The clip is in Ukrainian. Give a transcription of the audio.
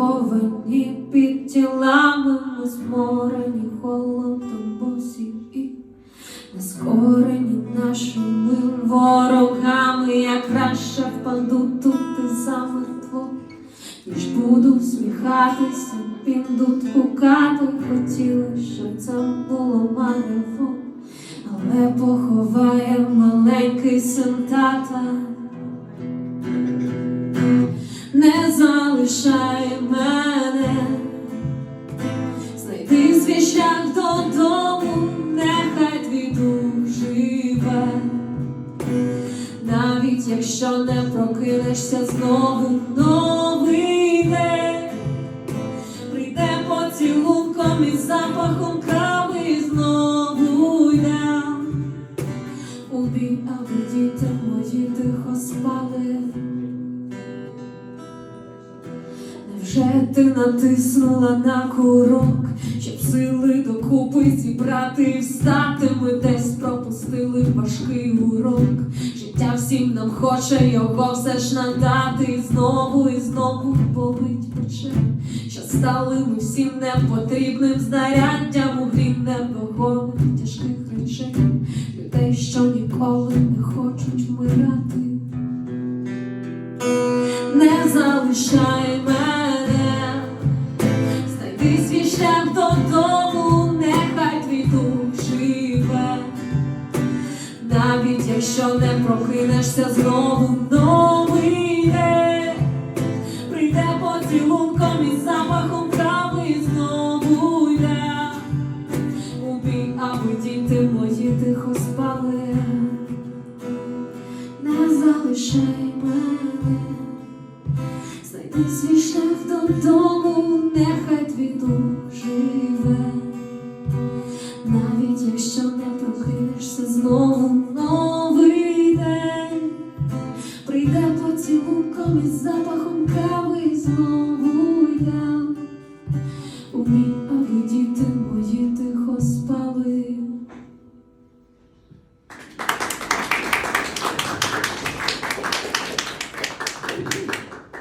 заховані під тілами, ми зморені холодом босі і нескорені нашими ворогами. Я краще впаду тут і замертво, ніж буду всміхатися, піду кукати. Хотіла, щоб це було марево, але поховає маленький син тата. Залишай мене, знайди свій шлях додому, нехай твій дух живе, навіть якщо не прокинешся знову новий день, прийде поцілунком і запахом кави Невже ти натиснула на курок, щоб сили докупи зібрати і встати? Ми десь пропустили важкий урок. Життя всім нам хоче його все ж надати. І знову і знову болить пече, що стали ми всім непотрібним знаряддям у грі невагомих тяжких речей, людей, що ніколи не хочуть вмирати. Не залишай навіть якщо не прокинешся знову новий день. Прийде поцілунком із запахом трави і знову йде. У бій, аби діти мої тихо спали, не залишай мене, знайди свій шлях додому, нехай твій дух живе. Навіть якщо не прокинешся знову прийде поцілунком із запахом кави знов.